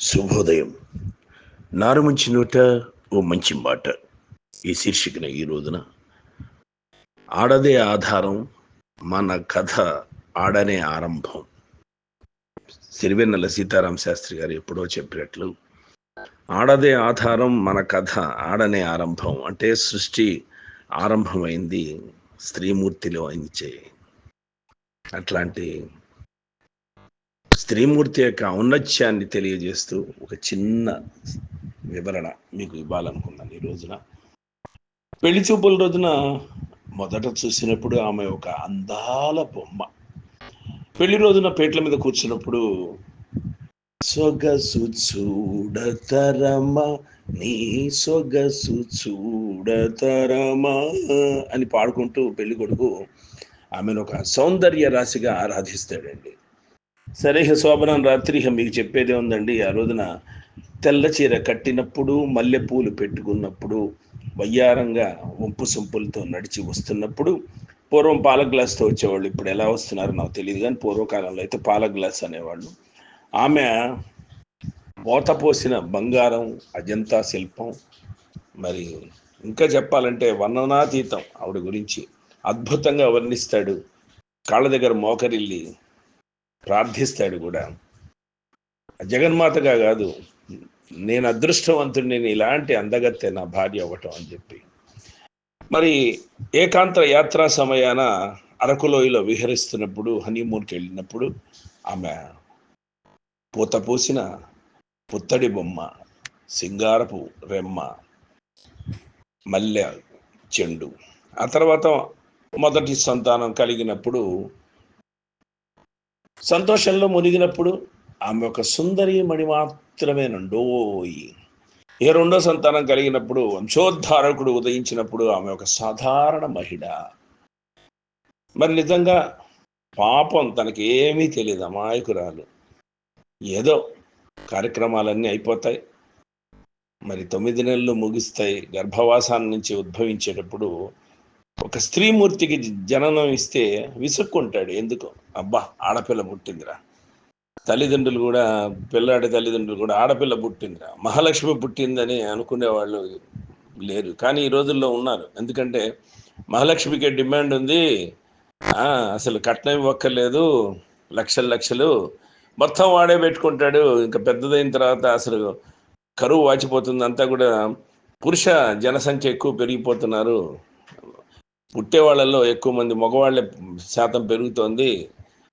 శుభోదయం. నారుమంచి నోట ఓ మంచి మాట. ఈ శీర్షికన ఈ రోజున ఆడదే ఆధారం మన కథ ఆడనే ఆరంభం. సిరివెన్నెల సీతారాం శాస్త్రి గారు ఎప్పుడో చెప్పినట్లు ఆడదే ఆధారం మన కథ ఆడనే ఆరంభం. అంటే సృష్టి ఆరంభమైంది స్త్రీమూర్తిలో అయించే అట్లాంటి స్త్రీమూర్తి యొక్క ఔన్నత్యాన్ని తెలియజేస్తూ ఒక చిన్న వివరణ మీకు ఇవ్వాలనుకున్నాను ఈ రోజున. పెళ్ళి చూపుల రోజున మొదట చూసినప్పుడు ఆమె ఒక అందాల బొమ్మ. పెళ్ళి రోజున పేట్ల మీద కూర్చున్నప్పుడు సొగసు చూడతరమా నీ సొగసు చూడతరమా అని పాడుకుంటూ పెళ్ళి కొడుకు ఆమెను ఒక సౌందర్య రాశిగా ఆరాధిస్తాడండి. సరే శోభనం రాత్రి మీకు చెప్పేదే ఉందండి. ఆ రోజున తెల్ల చీర కట్టినప్పుడు మల్లెపూలు పెట్టుకున్నప్పుడు వయ్యారంగా వంపు సొంపులతో నడిచి వస్తున్నప్పుడు పూర్వం పాల గ్లాస్తో వచ్చేవాళ్ళు. ఇప్పుడు ఎలా వస్తున్నారో నాకు తెలియదు కానీ పూర్వకాలంలో అయితే పాల గ్లాస్ అనేవాళ్ళు. ఆమె మూత పోసిన బంగారం అజంతా శిల్పం మరి ఇంకా చెప్పాలంటే వర్ణనాతీతం ఆవిడ గురించి. అద్భుతంగా వర్ణిస్తాడు. కాళ్ళ దగ్గర మోకరిల్లి ప్రార్థిస్తాడు కూడా. జగన్మాతగా కాదు నేను అదృష్టవంతుడు నేను ఇలాంటి అందగత్తె నా భార్య అవ్వటం అని చెప్పి. మరి ఏకాంత యాత్రా సమయాన అరకులోయలో విహరిస్తున్నప్పుడు హనీమూన్కి వెళ్ళినప్పుడు ఆమె పూత పూసిన పుత్తడి బొమ్మ సింగారపు రెమ్మ మల్లె చెండు ఆ తర్వాత మొదటి సంతానం కలిగినప్పుడు సంతోషంలో మునిగినప్పుడు ఆమె ఒక సుందరి మణి మాత్రమే మాత్రమేనండోయ్ ఏ రెండో సంతానం కలిగినప్పుడు వంశోద్ధారకుడు ఉదయించినప్పుడు ఆమె ఒక సాధారణ మహిళ. మరి నిజంగా పాపం తనకి ఏమీ తెలియదు అమాయకురాలు. ఏదో కార్యక్రమాలన్నీ అయిపోతాయి. మరి తొమ్మిది నెలలు ముగిస్తాయి. గర్భవాసాన్ని నుంచి ఉద్భవించేటప్పుడు ఒక స్త్రీమూర్తికి జననం ఇస్తే విసుక్కుంటాడు. ఎందుకు? అబ్బా ఆడపిల్ల పుట్టిందిరా. తల్లిదండ్రులు కూడా పిల్లాడి తల్లిదండ్రులు కూడా ఆడపిల్ల పుట్టిందిరా. మహాలక్ష్మి పుట్టిందని అనుకునే వాళ్ళు లేరు. కానీ ఈ రోజుల్లో ఉన్నారు. ఎందుకంటే మహాలక్ష్మికి డిమాండ్ ఉంది. అసలు కట్నం ఇవ్వక్కర్లేదు. లక్షలు లక్షలు. మొత్తం వాడే పెట్టుకుంటాడు. ఇంకా పెద్దదైన తర్వాత అసలు కరువు వాచిపోతుంది అంతా కూడా పురుష జనసంఖ్య ఎక్కువ పెరిగిపోతున్నారు. పుట్టే వాళ్ళల్లో ఎక్కువ మంది మగవాళ్ళ శాతం పెరుగుతోంది.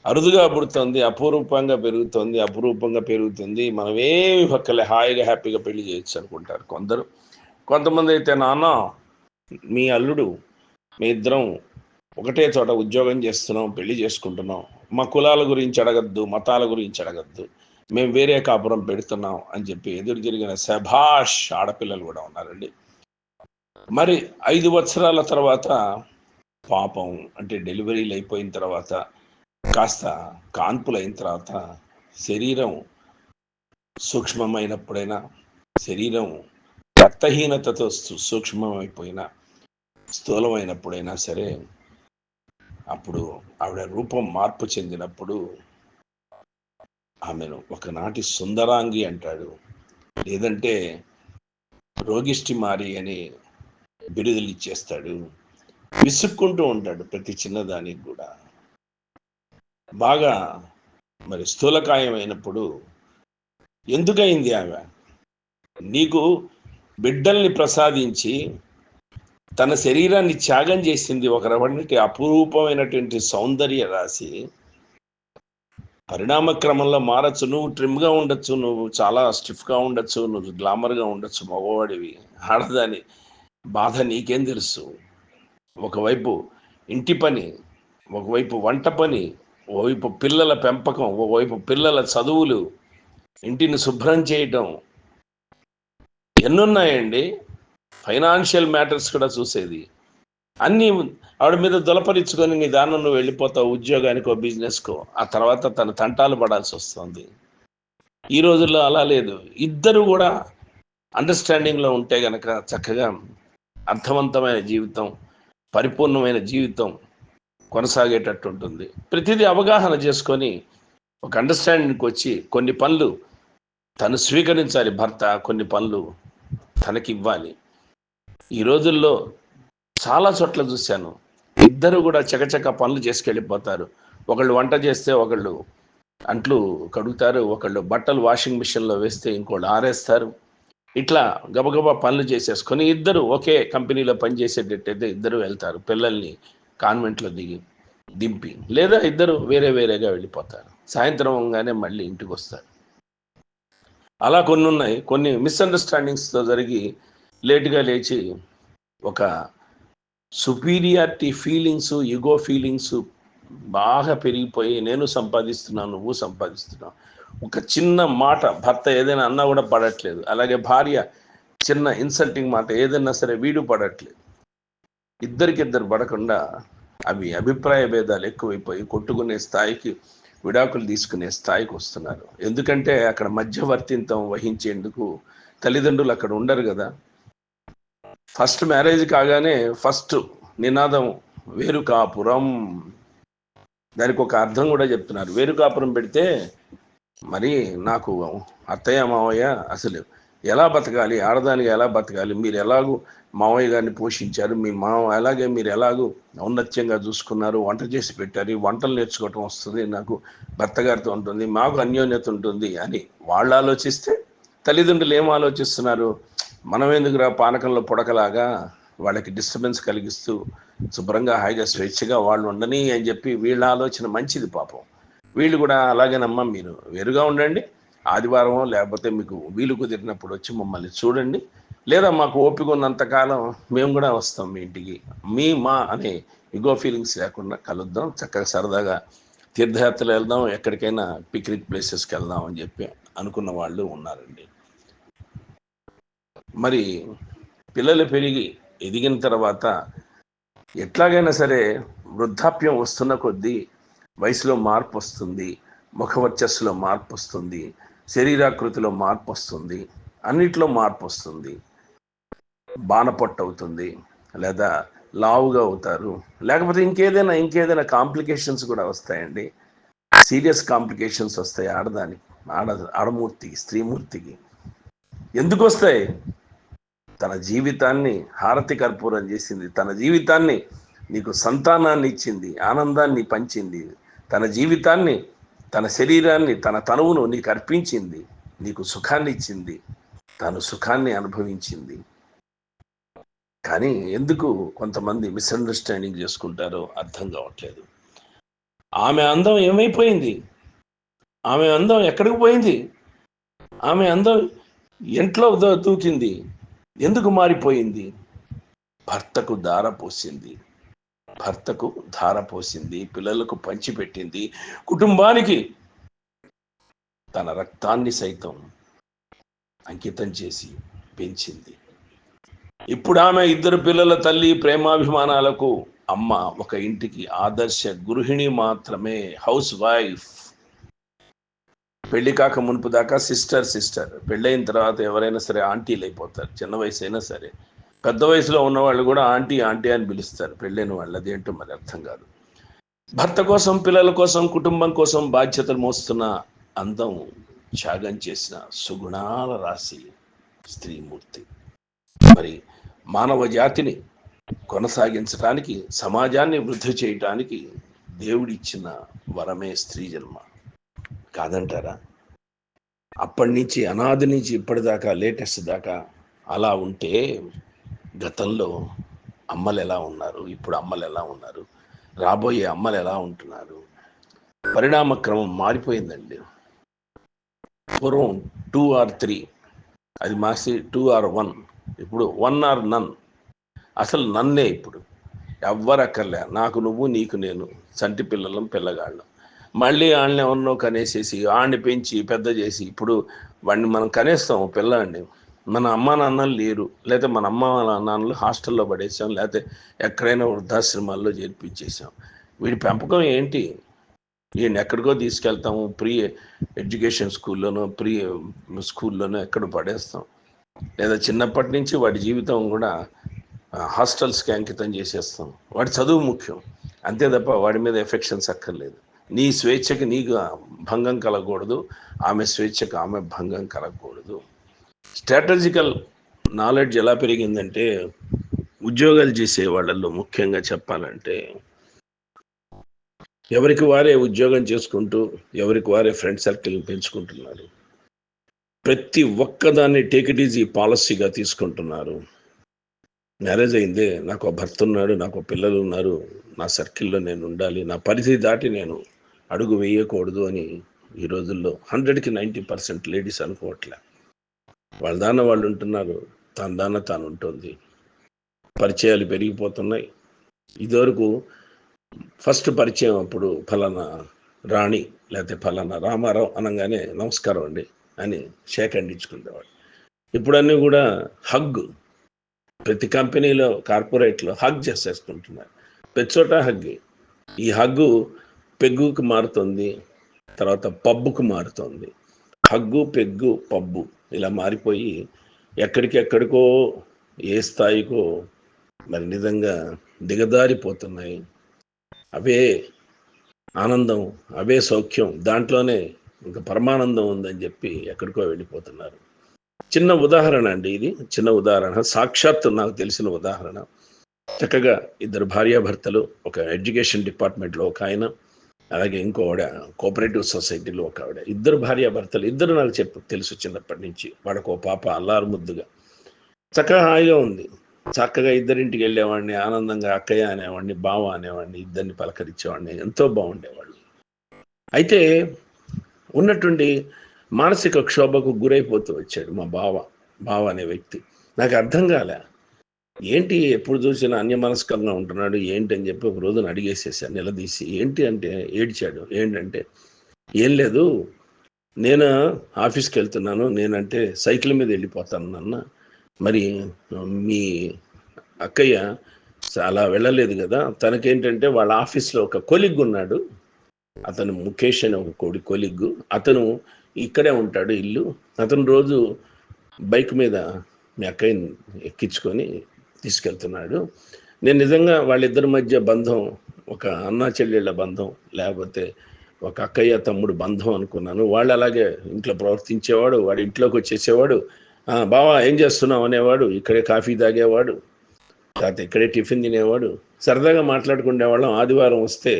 అరుదుగా పుడుతుంది అపురూపంగా పెరుగుతుంది అపురూపంగా పెరుగుతుంది. మనం ఏమి పక్కలే హాయిగా హ్యాపీగా పెళ్ళి చేయొచ్చు అనుకుంటారు కొందరు. కొంతమంది అయితే నాన్న మీ అల్లుడు మీ ఇద్దరం ఒకటే చోట ఉద్యోగం చేస్తున్నాం పెళ్ళి చేసుకుంటున్నాం. మా కులాల గురించి అడగద్దు మతాల గురించి అడగద్దు. మేము వేరే కాపురం పెడుతున్నాం అని చెప్పి ఎదురు జరిగిన శభాష్ ఆడపిల్లలు కూడా ఉన్నారండి. మరి ఐదు సంవత్సరాల తర్వాత పాపం అంటే డెలివరీలు అయిపోయిన తర్వాత కాస్త కాన్పులు అయిన తర్వాత శరీరం సూక్ష్మమైనప్పుడైనా శరీరం రక్తహీనతతో సూక్ష్మమైపోయినా స్థూలమైనప్పుడైనా సరే అప్పుడు ఆవిడ రూపం మార్పు చెందినప్పుడు ఆమెను ఒకనాటి సుందరాంగి అంటాడు. లేదంటే రోగిష్టి మారి అని విడుదల ఇచ్చేస్తాడు. విసుక్కుంటూ ఉంటాడు ప్రతి చిన్నదానికి కూడా. బాగా మరి స్థూలకాయమైనప్పుడు ఎందుకయింది ఆమె? నీకు బిడ్డల్ని ప్రసాదించి తన శరీరాన్ని త్యాగం చేసింది ఒక రవంటి అపురూపమైనటువంటి సౌందర్య రాశి. పరిణామ క్రమంలో మారచ్చు. నువ్వు ట్రిమ్గా ఉండొచ్చు. నువ్వు చాలా స్టిఫ్గా ఉండొచ్చు. నువ్వు గ్లామర్గా ఉండొచ్చు. మగవాడివి. ఆడదాని. బాధ నీకేం తెలుసు? ఒకవైపు ఇంటి పని ఒకవైపు వంట పని ఓవైపు పిల్లల పెంపకం ఓవైపు పిల్లల చదువులు ఇంటిని శుభ్రం చేయటం ఎన్నున్నాయండి? ఫైనాన్షియల్ మ్యాటర్స్ కూడా చూసేది. అన్నీ ఆవిడ మీద దొలపరిచుకొని నీ దాన్ని నువ్వు వెళ్ళిపోతావు ఉద్యోగానికో బిజినెస్కో. ఆ తర్వాత తన తంటాలు పడాల్సి వస్తుంది. ఈ రోజుల్లో అలా లేదు. ఇద్దరు కూడా అండర్స్టాండింగ్లో ఉంటే గనక చక్కగా అర్థవంతమైన జీవితం పరిపూర్ణమైన జీవితం కొనసాగేటట్టు ఉంటుంది ప్రతిదీ అవగాహన చేసుకొని ఒక అండర్స్టాండింగ్కి వచ్చి కొన్ని పనులు తను స్వీకరించాలి భర్త కొన్ని పనులు తనకి ఇవ్వాలి ఈ రోజుల్లో చాలా చోట్ల చూశాను. ఇద్దరు కూడా చకచక పనులు చేసుకెళ్ళిపోతారు. ఒకళ్ళు వంట చేస్తే ఒకళ్ళు అంట్లు కడుగుతారు ఒకళ్ళు బట్టలు వాషింగ్ మిషన్లో వేస్తే ఇంకోళ్ళు ఆరేస్తారు. ఇట్లా గబగబా పనులు చేసేసుకొని ఇద్దరు ఒకే కంపెనీలో పనిచేసేటట్టయితే ఇద్దరు వెళ్తారు పిల్లల్ని కాన్వెంట్లో దిగి దింపి లేదా ఇద్దరు వేరే వేరేగా వెళ్ళిపోతారు. సాయంత్రం అవగానే మళ్ళీ ఇంటికి వస్తారు. అలా కొన్ని ఉన్నాయి. కొన్ని మిస్అండర్స్టాండింగ్స్తో జరిగి లేటుగా లేచి ఒక సుపీరియారిటీ ఫీలింగ్స్ ఈగో ఫీలింగ్స్ బాగా పెరిగిపోయి నేను సంపాదిస్తున్నాను నువ్వు సంపాదిస్తున్నావు. ఒక చిన్న మాట భర్త ఏదైనా అన్నా కూడా పడట్లేదు. అలాగే భార్య చిన్న ఇన్సల్టింగ్ మాట ఏదైనా సరే వీడు పడట్లేదు. ఇద్దరికిద్దరు పడకుండా అవి అభిప్రాయ భేదాలు ఎక్కువైపోయి కొట్టుకునే స్థాయికి విడాకులు తీసుకునే స్థాయికి వస్తున్నారు. ఎందుకంటే అక్కడ మధ్యవర్తిత్వం వహించేందుకు తల్లిదండ్రులు అక్కడ ఉండరు కదా. ఫస్ట్ మ్యారేజ్ కాగానే ఫస్ట్ నినాదం వేరుకాపురం. దానికి ఒక అర్థం కూడా చెప్తున్నారు. వేరుకాపురం పెడితే మరి నాకు అత్తయ్య మావయ్య అసలు ఎలా బతకాలి ఆడదానికి ఎలా బతకాలి మీరు ఎలాగూ మావయ్య గారిని పోషించారు మీ మావ అలాగే మీరు ఎలాగూ ఔన్నత్యంగా చూసుకున్నారు వంట చేసి పెట్టారు వంటలు నేర్చుకోవటం వస్తుంది నాకు భర్త గారితో ఉంటుంది మాకు అన్యోన్యత ఉంటుంది అని వాళ్ళు ఆలోచిస్తే తల్లిదండ్రులు ఏం ఆలోచిస్తున్నారు? మనం ఎందుకురా పానకంలో పొడకలాగా వాళ్ళకి డిస్టర్బెన్స్ కలిగిస్తూ శుభ్రంగా హాయిగా స్వేచ్ఛగా వాళ్ళు ఉండని అని చెప్పి వీళ్ళ ఆలోచన మంచిది పాపం. వీళ్ళు కూడా అలాగేనమ్మా మీరు వేరుగా ఉండండి. ఆదివారం లేకపోతే మీకు వీలు కుదిరినప్పుడు వచ్చి మమ్మల్ని చూడండి. లేదా మాకు ఓపిక ఉన్నంతకాలం మేము కూడా వస్తాం మీ ఇంటికి. మీ మా అనే ఇగో ఫీలింగ్స్ లేకుండా కలుద్దాం. చక్కగా సరదాగా తీర్థయాత్రలు వెళ్దాం. ఎక్కడికైనా పిక్నిక్ ప్లేసెస్కి వెళ్దాం అని చెప్పి అనుకున్న వాళ్ళు ఉన్నారండి. మరి పిల్లలు పెరిగి ఎదిగిన తర్వాత ఎట్లాగైనా సరే వృద్ధాప్యం వస్తున్న కొద్దీ వయసులో మార్పు వస్తుంది ముఖవర్చస్సులో మార్పు వస్తుంది శరీరాకృతిలో మార్పు వస్తుంది అన్నిట్లో మార్పు వస్తుంది బాణపట్టు అవుతుంది లేదా లావుగా అవుతారు. లేకపోతే ఇంకేదైనా ఇంకేదైనా కాంప్లికేషన్స్ కూడా వస్తాయండి. సీరియస్ కాంప్లికేషన్స్ వస్తాయి ఆడదానికి ఆడ ఆడమూర్తికి స్త్రీమూర్తికి. ఎందుకు వస్తాయి? తన జీవితాన్ని హారతి కర్పూరం చేసింది తన జీవితాన్ని నీకు సంతానాన్ని ఇచ్చింది ఆనందాన్ని పంచింది తన జీవితాన్ని తన శరీరాన్ని తన తనువును నీకు అర్పించింది. నీకు సుఖాన్ని ఇచ్చింది. తను సుఖాన్ని అనుభవించింది. కానీ ఎందుకు కొంతమంది మిస్అండర్స్టాండింగ్ చేసుకుంటారో అర్థం కావట్లేదు. ఆమె అందం ఏమైపోయింది? ఆమె అందం ఎక్కడికి పోయింది? ఆమె అందం ఇంట్లో దూకింది. ఎందుకు మారిపోయింది? భర్తకు దార పోసింది. భర్తకు ధార పోసింది పిల్లలకు పంచిపెట్టింది కుటుంబానికి తన రక్తాన్ని సైతం అంకితం చేసి పెంచింది. ఇప్పుడు ఆమె ఇద్దరు పిల్లల తల్లి ప్రేమాభిమానాలకు అమ్మ ఒక ఇంటికి ఆదర్శ గృహిణి మాత్రమే హౌస్ వైఫ్. పెళ్ళి కాక మునుపు దాకా సిస్టర్ సిస్టర్. పెళ్ళైన తర్వాత ఎవరైనా సరే ఆంటీలు అయిపోతారు చిన్న వయసు అయినా సరే. పెద్ద వయసులో ఉన్న వాళ్ళు కూడా ఆంటీ ఆంటీ అని పిలుస్తారు. పెళ్ళైన వాళ్ళు. అదేంటో మరి అర్థం కాదు. భర్త కోసం పిల్లల కోసం కుటుంబం కోసం బాధ్యతలు మోస్తున్న అందం త్యాగం చేసిన సుగుణాల రాశి స్త్రీమూర్తి. మరి మానవ జాతిని కొనసాగించడానికి సమాజాన్ని వృద్ధి చేయటానికి దేవుడిచ్చిన వరమే స్త్రీ జన్మ. కాదంటారా? అప్పటి నుంచి అనాది నుంచి ఇప్పటిదాకా లేటెస్ట్ దాకా అలా ఉంటే గతంలో అమ్మలు ఎలా ఉన్నారు ఇప్పుడు అమ్మలు ఎలా ఉన్నారు రాబోయే అమ్మలు ఎలా ఉంటున్నారు? పరిణామ క్రమం మారిపోయిందండి. పూర్వం టూ ఆర్ త్రీ అది మాసి టూ ఆర్ వన్ ఇప్పుడు వన్ ఆర్ నన్. అసలు నన్నే ఇప్పుడు. ఎవ్వరక్కర్లే నాకు నువ్వు నీకు నేను సంటి పిల్లలం పిల్లగాళ్ళం. మళ్ళీ వాళ్ళని ఎవరినో కనేసేసి ఆడిని పెంచి పెద్ద చేసి ఇప్పుడు వాడిని మనం కనేస్తాము పిల్లాడిని మన అమ్మా నాన్నలు లేరు. లేకపోతే మన అమ్మ నాన్నలు హాస్టల్లో పడేసాం. లేకపోతే ఎక్కడైనా వృద్ధాశ్రమాల్లో చేర్పించేసాం. వీడి పెంపకం ఏంటి? ఈయన ఎక్కడికో తీసుకెళ్తాము. ప్రీ ఎడ్యుకేషన్ స్కూల్లోనో ప్రీ స్కూల్లోనో ఎక్కడ పడేస్తాం. లేదా చిన్నప్పటి నుంచి వాడి జీవితం కూడా హాస్టల్స్కి అంకితం చేసేస్తాం. వాడి చదువు ముఖ్యం. అంతే తప్ప వాడి మీద ఎఫెక్షన్స్ అక్కర్లేదు. నీ స్వేచ్ఛకి నీకు భంగం కలగకూడదు. ఆమె స్వేచ్ఛకు ఆమె భంగం కలగకూడదు. స్ట్రాటజికల్ నాలెడ్జ్ ఎలా పెరిగిందంటే ఉద్యోగాలు చేసే వాళ్ళల్లో ముఖ్యంగా చెప్పాలంటే ఎవరికి వారే ఉద్యోగం చేసుకుంటూ ఎవరికి వారే ఫ్రెండ్ సర్కిల్ని పెంచుకుంటున్నారు. ప్రతి ఒక్కదాన్ని టేక్ ఇట్ ఈజీ పాలసీగా తీసుకుంటున్నారు. మ్యారేజ్ అయిందే నాకు భర్త ఉన్నాడు నాకు పిల్లలు ఉన్నారు నా సర్కిల్లో నేను ఉండాలి నా పరిధి దాటి నేను అడుగు వేయకూడదు అని ఈ రోజుల్లో హండ్రెడ్కి నైంటీ పర్సెంట్ లేడీస్ అనుకోవట్లే. వాళ్ళ దాన్న వాళ్ళు ఉంటున్నారు. తన దాన్న తాను ఉంటుంది. పరిచయాలు పెరిగిపోతున్నాయి. ఇదివరకు ఫస్ట్ పరిచయం అప్పుడు ఫలానా రాణి లేకపోతే ఫలానా రామారావు అనగానే నమస్కారం అండి అని షేక్ హ్యాండ్ ఇచ్చుకునేవాడు. కూడా హగ్ ప్రతి కంపెనీలో కార్పొరేట్లో హగ్ చేసేసుకుంటున్నారు. ప్రతి చోట హగ్. ఈ హగ్గు పెగ్గుకు మారుతుంది తర్వాత పబ్బుకు మారుతుంది. Hug peg pub. ఇలా మారిపోయి ఎక్కడికెక్కడికో ఏ స్థాయికో మరి నిజంగా దిగదారిపోతున్నాయి అవే ఆనందం అవే సౌఖ్యం దాంట్లోనే ఇంకా పరమానందం ఉందని చెప్పి ఎక్కడికో వెళ్ళిపోతున్నారు. చిన్న ఉదాహరణ అండి ఇది చిన్న ఉదాహరణ. సాక్షాత్తు నాకు తెలిసిన ఉదాహరణ. చక్కగా ఇద్దరు భార్యాభర్తలు ఒక ఎడ్యుకేషన్ డిపార్ట్మెంట్లో ఒక ఆయన అలాగే ఇంకో ఆవిడ కోఆపరేటివ్ సొసైటీలో ఒక ఆవిడ. ఇద్దరు భార్యాభర్తలు ఇద్దరు నాకు చెప్పు తెలుసు చిన్నప్పటి నుంచి. వాడికి పాప అల్లారు ముద్దుగా. చక్కగా హాయిగా ఉంది. చక్కగా ఇద్దరింటికి వెళ్ళేవాడిని ఆనందంగా అక్కయ్య అనేవాడిని బావ అనేవాడిని ఇద్దరిని పలకరించేవాడిని. ఎంతో బాగుండేవాళ్ళు. అయితే ఉన్నటువంటి మానసిక క్షోభకు గురైపోతూ వచ్చాడు మా బావ బావ అనే వ్యక్తి. నాకు అర్థం కాలే. ఏంటి ఎప్పుడు చూసినా అన్యమనస్కంగా ఉంటున్నాడు ఏంటి అని చెప్పి ఒక రోజున అడిగేసేసాను నిలదీసి ఏంటి అంటే ఏడ్చాడు ఏంటంటే ఏం లేదు నేను ఆఫీస్కి వెళ్తున్నాను నేనంటే సైకిల్ మీద వెళ్ళిపోతాను నాన్న. మరి మీ అక్కయ్య చాలా వెళ్ళలేదు కదా తనకేంటంటే వాళ్ళ ఆఫీస్లో ఒక కొలిగ్ ఉన్నాడు అతను ముఖేష్ అనే ఒక కోడి కొలిగ్గు అతను ఇక్కడే ఉంటాడు ఇల్లు అతను రోజు బైక్ మీద మీ అక్కయ్యని ఎక్కించుకొని తీసుకెళ్తున్నాడు. నేను నిజంగా వాళ్ళిద్దరి మధ్య బంధం ఒక అన్నా చెల్లెళ్ళ బంధం లేకపోతే ఒక అక్కయ్య తమ్ముడు బంధం అనుకున్నాను. వాళ్ళు అలాగే ఇంట్లో ప్రవర్తించేవాడు వాడు ఇంట్లోకి వచ్చేసేవాడు బావా ఏం చేస్తున్నావు? అనేవాడు ఇక్కడే కాఫీ తాగేవాడు లేకపోతే ఇక్కడే టిఫిన్ తినేవాడు సరదాగా మాట్లాడుకునేవాళ్ళం. ఆదివారం వస్తే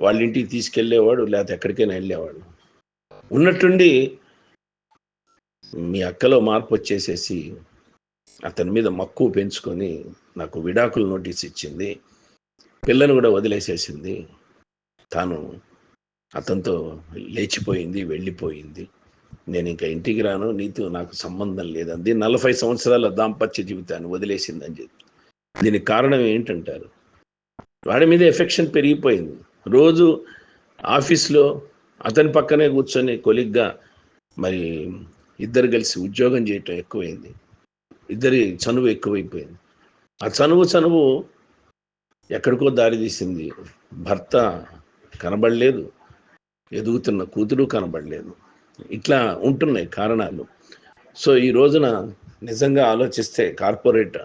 వాళ్ళ ఇంటికి తీసుకెళ్ళేవాడు లేకపోతే ఎక్కడికైనా వెళ్ళేవాడు. ఉన్నట్టుండి మీ అక్కలో మార్పు వచ్చేసేసి అతని మీద మక్కువ పెంచుకొని నాకు విడాకుల నోటీస్ ఇచ్చింది. పిల్లను కూడా వదిలేసేసింది. తాను అతనితో లేచిపోయింది వెళ్ళిపోయింది. నేను ఇంకా ఇంటికి రాను నీతో నాకు సంబంధం లేదంది నలభై సంవత్సరాల దాంపత్య జీవితాన్ని వదిలేసిందని చెప్పి. దీనికి కారణం ఏంటంటారు? వాడి మీద ఎఫెక్షన్ పెరిగిపోయింది. రోజు ఆఫీస్లో అతని పక్కనే కూర్చొని కొలిగ్గా మరి ఇద్దరు కలిసి ఉద్యోగం చేయటం ఎక్కువైంది. ఇద్దరి చనువు ఎక్కువైపోయింది. ఆ చనువు చనువు ఎక్కడికో దారి తీసింది. భర్త కనబడలేదు. ఎదుగుతున్న కూతురు కనబడలేదు. ఇట్లా ఉంటున్నాయి కారణాలు. సో ఈ రోజున నిజంగా ఆలోచిస్తే కార్పొరేట్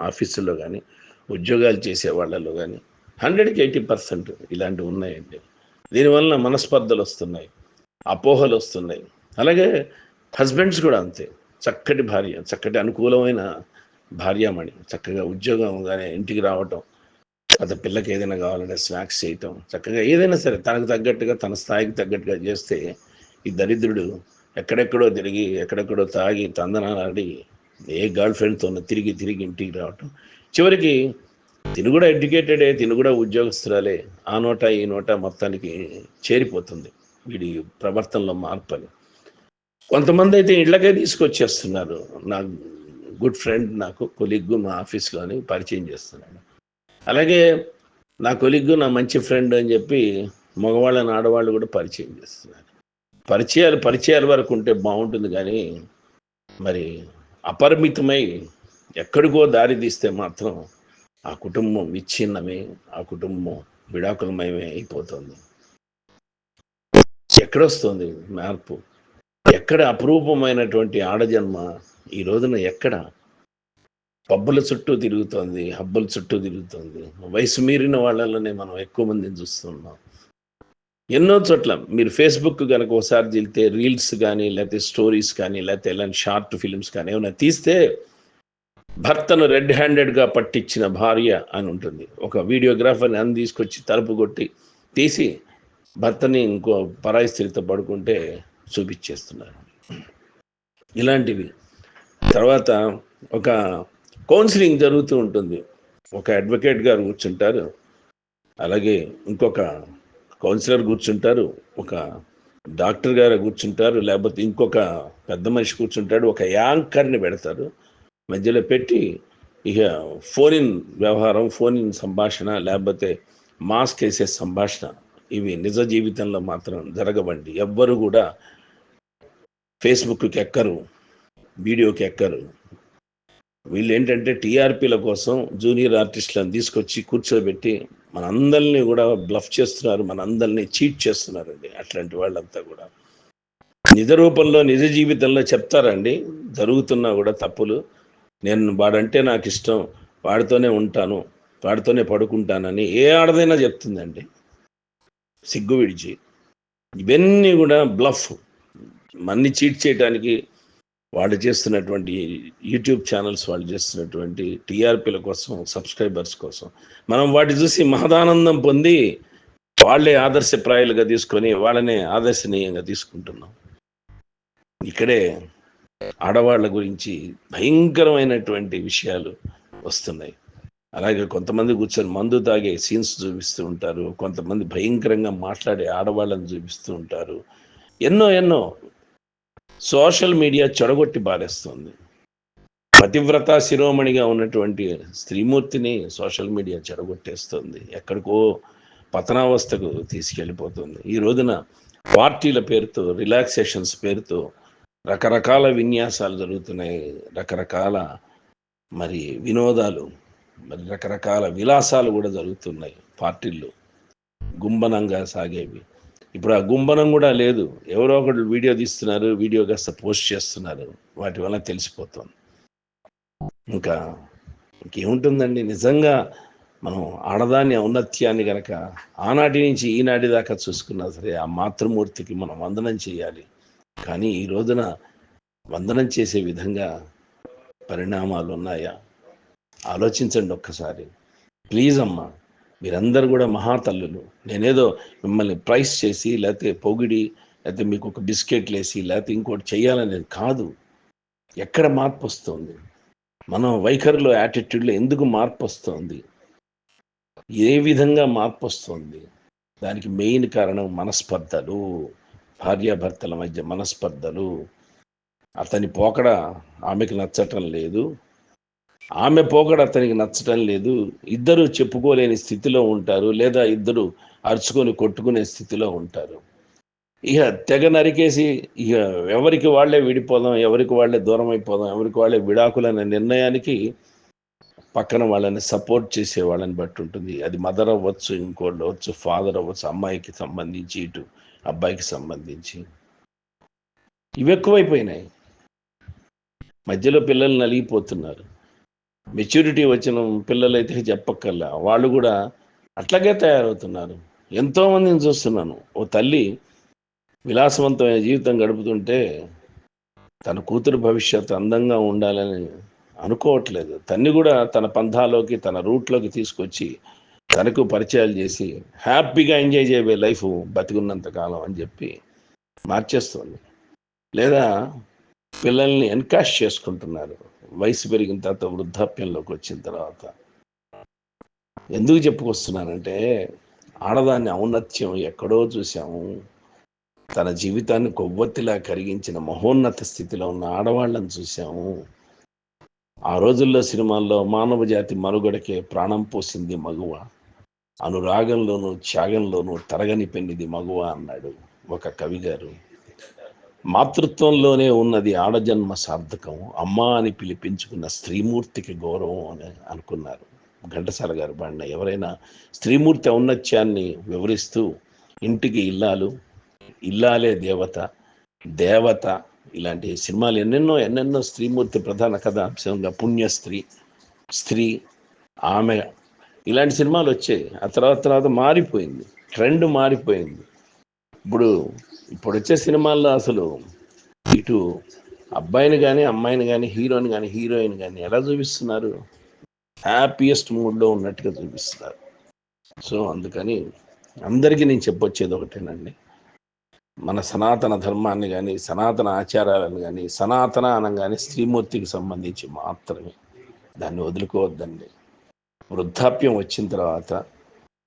ఆఫీసుల్లో కానీ ఉద్యోగాలు చేసే వాళ్ళలో కానీ హండ్రెడ్కి ఎయిటీ పర్సెంట్ ఇలాంటివి ఉన్నాయండి. దీనివల్ల మనస్పర్ధలు వస్తున్నాయి. అపోహలు వస్తున్నాయి. అలాగే హస్బెండ్స్ కూడా అంతే. చక్కటి భార్య చక్కటి అనుకూలమైన భార్యామణి చక్కగా ఉద్యోగం కానీ ఇంటికి రావటం అత పిల్లకి ఏదైనా కావాలంటే స్నాక్స్ చేయటం చక్కగా ఏదైనా సరే తనకు తగ్గట్టుగా తన స్థాయికి తగ్గట్టుగా చేస్తే ఈ దరిద్రుడు ఎక్కడెక్కడో తిరిగి ఎక్కడెక్కడో తాగి తందనాడి ఏ గర్ల్ ఫ్రెండ్తో తిరిగి తిరిగి ఇంటికి రావటం. చివరికి తిను కూడా ఎడ్యుకేటెడే తిను కూడా ఉద్యోగస్తురాలే. ఆ నోట ఈ నోట మొత్తానికి చేరిపోతుంది. వీడి ప్రవర్తనలో మార్పు అని. కొంతమంది అయితే ఇళ్ళకే తీసుకొచ్చేస్తున్నారు. నా గుడ్ ఫ్రెండ్ నాకు కొలిగ్గు మా ఆఫీస్లోని పరిచయం చేస్తున్నాడు. అలాగే నా కొలిగ్గు నా మంచి ఫ్రెండ్ అని చెప్పి మగవాళ్ళని ఆడవాళ్ళు కూడా పరిచయం చేస్తున్నారు. పరిచయాలు పరిచయాల వరకు ఉంటే బాగుంటుంది కానీ మరి అపరిమితమై ఎక్కడికో దారి తీస్తే మాత్రం ఆ కుటుంబం విచ్ఛిన్నమే ఆ కుటుంబం విడాకులమయమే అయిపోతుంది. ఎక్కడొస్తుంది మార్పు? ఎక్కడ అపురూపమైనటువంటి ఆడజన్మ ఈ రోజున ఎక్కడ? పబ్బుల చుట్టూ తిరుగుతోంది హబ్బుల చుట్టూ తిరుగుతోంది. వయసు మీరిన వాళ్ళలోనే మనం ఎక్కువ మందిని చూస్తున్నాం. ఎన్నో చోట్ల మీరు ఫేస్బుక్ కనుక ఒకసారి వెళ్తే రీల్స్ కానీ లేకపోతే స్టోరీస్ కానీ లేకపోతే ఇలాంటి షార్ట్ ఫిల్మ్స్ కానీ ఏమైనా తీస్తే భర్తను రెడ్ హ్యాండెడ్గా పట్టించిన భార్య అని ఉంటుంది. ఒక వీడియోగ్రాఫర్ని అని తీసుకొచ్చి తలుపు కొట్టి తీసి భర్తని ఇంకో పరాయి స్త్రీతో పడుకుంటే చూపించేస్తున్నారు. ఇలాంటివి. తర్వాత ఒక కౌన్సిలింగ్ జరుగుతూ ఉంటుంది. ఒక అడ్వకేట్ గారు కూర్చుంటారు. అలాగే ఇంకొక కౌన్సిలర్ కూర్చుంటారు. ఒక డాక్టర్ గారు కూర్చుంటారు. లేకపోతే ఇంకొక పెద్ద మనిషి కూర్చుంటాడు. ఒక యాంకర్ని పెడతారు. మధ్యలో పెట్టి ఇక ఫోన్ ఇన్ వ్యవహారం ఫోన్ ఇన్ సంభాషణ లేకపోతే మాస్క్ వేసే సంభాషణ ఇవి నిజ జీవితంలో మాత్రం జరగవండి. ఎవ్వరు కూడా ఫేస్బుక్కి ఎక్కరు వీడియోకి ఎక్కరు వీళ్ళు ఏంటంటే టీఆర్పీల కోసం జూనియర్ ఆర్టిస్టులను తీసుకొచ్చి కూర్చోబెట్టి మనందరినీ కూడా బ్లఫ్ చేస్తున్నారు మనందరినీ చీట్ చేస్తున్నారండి అట్లాంటి వాళ్ళంతా కూడా. నిజ రూపంలో నిజ జీవితంలో చెప్తారండి జరుగుతున్నా కూడా తప్పులు. నేను వాడంటే నాకు ఇష్టం వాడితోనే ఉంటాను వాడితోనే పడుకుంటానని ఏ ఆడదైనా చెప్తుందండి. సిగ్గు విడిచి. ఇవన్నీ కూడా బ్లఫ్. మన్ని చీట్ చేయడానికి వాళ్ళు చేస్తున్నటువంటి యూట్యూబ్ ఛానల్స్ వాళ్ళు చేస్తున్నటువంటి టీఆర్పీల కోసం సబ్స్క్రైబర్స్ కోసం. మనం వాటి చూసి మహదానందం పొంది వాళ్ళే ఆదర్శప్రాయాలుగా తీసుకొని వాళ్ళనే ఆదర్శనీయంగా తీసుకుంటున్నాం. ఇక్కడే ఆడవాళ్ళ గురించి భయంకరమైనటువంటి విషయాలు వస్తున్నాయి. అలాగే కొంతమంది కూర్చొని మందు తాగే సీన్స్ చూపిస్తూ ఉంటారు. కొంతమంది భయంకరంగా మాట్లాడే ఆడవాళ్ళని చూపిస్తూ ఉంటారు. ఎన్నో ఎన్నో సోషల్ మీడియా చెడగొట్టి బారేస్తుంది. పతివ్రత శిరోమణిగా ఉన్నటువంటి స్త్రీమూర్తిని సోషల్ మీడియా చెడగొట్టేస్తుంది. ఎక్కడికో పతనావస్థకు తీసుకెళ్ళిపోతుంది. ఈ రోజున పార్టీల పేరుతో రిలాక్సేషన్స్ పేరుతో రకరకాల విన్యాసాలు జరుగుతున్నాయి. రకరకాల మరి వినోదాలు మరి రకరకాల విలాసాలు కూడా జరుగుతున్నాయి పార్టీల్లో. గుంబనంగా సాగేవి. ఇప్పుడు ఆ గుంబనం కూడా లేదు. ఎవరో ఒకళ్ళు వీడియో తీస్తున్నారు వీడియో కాస్త పోస్ట్ చేస్తున్నారు. వాటి వల్ల తెలిసిపోతుంది. ఇంకా ఇంకేముంటుందండి? నిజంగా మనం ఆడదాని ఔన్నత్యాన్ని కనుక ఆనాటి నుంచి ఈనాటి దాకా చూసుకున్నా సరే ఆ మాతృమూర్తికి మనం వందనం చేయాలి. కానీ ఈ రోజున వందనం చేసే విధంగా పరిణామాలు ఉన్నాయా ఆలోచించండి ఒక్కసారి. ప్లీజ్ అమ్మా మీరందరూ కూడా మహాతల్లులు. నేనేదో మిమ్మల్ని ప్రైస్ చేసి లేకపోతే పొగిడి లేకపోతే మీకు ఒక బిస్కెట్లు వేసి లేకపోతే ఇంకోటి చేయాలనేది కాదు. ఎక్కడ మార్పు వస్తుంది? మనం వైఖరిలో యాటిట్యూడ్లో ఎందుకు మార్పు వస్తుంది? ఏ విధంగా మార్పు వస్తుంది? దానికి మెయిన్ కారణం మనస్పర్ధలు. భార్యాభర్తల మధ్య మనస్పర్ధలు. అతని పోకడ ఆమెకు నచ్చటం లేదు. ఆమె పోకడ అతనికి నచ్చటం లేదు. ఇద్దరు చెప్పుకోలేని స్థితిలో ఉంటారు లేదా ఇద్దరు అరుచుకొని కొట్టుకునే స్థితిలో ఉంటారు. ఇక తెగ నరికేసి ఇక ఎవరికి వాళ్ళే విడిపోదాం ఎవరికి వాళ్ళే దూరం అయిపోదాం ఎవరికి వాళ్ళే విడాకులనే నిర్ణయానికి పక్కన వాళ్ళని సపోర్ట్ చేసే వాళ్ళని బట్టి ఉంటుంది. అది మదర్ అవ్వచ్చు ఇంకోళ్ళు అవ్వచ్చు ఫాదర్ అవ్వచ్చు అమ్మాయికి సంబంధించి ఇటు అబ్బాయికి సంబంధించి. ఇవి ఎక్కువైపోయినాయి. మధ్యలో పిల్లలు నలిగిపోతున్నారు. మెచ్యూరిటీ వచ్చిన పిల్లలైతే చెప్పక్కర్లా. వాళ్ళు కూడా అట్లాగే తయారవుతున్నారు. ఎంతోమందిని చూస్తున్నాను. ఓ తల్లి విలాసవంతమైన జీవితం గడుపుతుంటే తన కూతురు భవిష్యత్తు అందంగా ఉండాలని అనుకోవట్లేదు. తన్ని కూడా తన పంథాలోకి తన రూట్లోకి తీసుకొచ్చి తనకు పరిచయాలు చేసి హ్యాపీగా ఎంజాయ్ చేయబోయే లైఫ్ బతికున్నంత కాలం అని చెప్పి మార్చేస్తుంది. లేదా పిల్లల్ని ఎన్కాష్ చేసుకుంటున్నారు. వయసు పెరిగిన తర్వాత వృద్ధాప్యంలోకి వచ్చిన తర్వాత ఎందుకు చెప్పుకొస్తున్నానంటే ఆడదాన్ని ఔన్నత్యం ఎక్కడో చూసాము తన జీవితాన్ని కొవ్వొత్తిలా కరిగించిన మహోన్నత స్థితిలో ఉన్న ఆడవాళ్ళని చూసాము ఆ రోజుల్లో సినిమాల్లో మానవ జాతి మనుగడకే ప్రాణం పోసింది మగువ. అనురాగంలోనూ త్యాగంలోనూ తరగని పెన్నిది మగువ అన్నాడు ఒక కవి గారు. మాతృత్వంలోనే ఉన్నది ఆడజన్మ సార్థకం అమ్మ అని పిలిపించుకున్న స్త్రీమూర్తికి గౌరవం అని అనుకున్నారు. ఘంటసాల గారు బాడిన ఎవరైనా స్త్రీమూర్తి ఔన్నత్యాన్ని వివరిస్తూ ఇంటికి ఇల్లాలు ఇల్లాలే దేవత దేవత ఇలాంటి సినిమాలు ఎన్నెన్నో ఎన్నెన్నో స్త్రీమూర్తి ప్రధాన కథ అంశంగా పుణ్యస్త్రీ స్త్రీ ఆమె ఇలాంటి సినిమాలు వచ్చాయి. ఆ తర్వాత తర్వాత మారిపోయింది. ట్రెండ్ మారిపోయింది. ఇప్పుడు ఇప్పుడు వచ్చే సినిమాల్లో అసలు ఇటు అబ్బాయిని కానీ అమ్మాయిని కానీ హీరోని కానీ హీరోయిన్ కానీ ఎలా చూపిస్తున్నారు? హ్యాపీయెస్ట్ మూడ్లో ఉన్నట్టుగా చూపిస్తున్నారు. సో అందుకని అందరికీ నేను చెప్పొచ్చేది ఒకటేనండి. మన సనాతన ధర్మాన్ని కానీ సనాతన ఆచారాలను కానీ సనాతన అనగానే స్త్రీమూర్తికి సంబంధించి మాత్రమే. దాన్ని వదులుకోవద్దండి. వృద్ధాప్యం వచ్చిన తర్వాత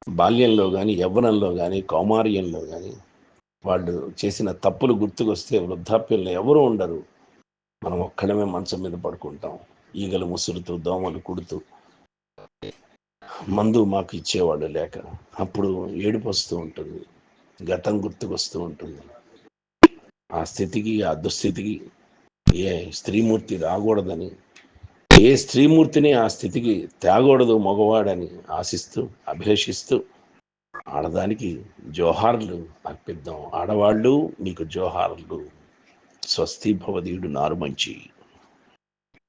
బాల్యంలో కానీ యవ్వనంలో కానీ కౌమార్యంలో కానీ వాళ్ళు చేసిన తప్పులు గుర్తుకొస్తే వృద్ధాప్యంలో ఎవరూ ఉండరు. మనం ఒక్కడమే మంచం మీద పడుకుంటాం. ఈగలు ముసురుతూ దోమలు కుడుతూ. మందు మాకు ఇచ్చేవాడు లేక. అప్పుడు ఏడుపు వస్తూ ఉంటుంది. గతం గుర్తుకొస్తూ ఉంటుంది. ఆ స్థితికి ఆ దుస్థితికి ఏ స్త్రీమూర్తి రాకూడదని ఏ స్త్రీమూర్తిని ఆ స్థితికి తేగూడదు మగవాడని ఆశిస్తూ అభిలషిస్తూ ఆడదానికి జోహార్లు అర్పిద్దాం. ఆడవాళ్ళు మీకు జోహార్లు. స్వస్తి భవదీయుడు నారు మంచి.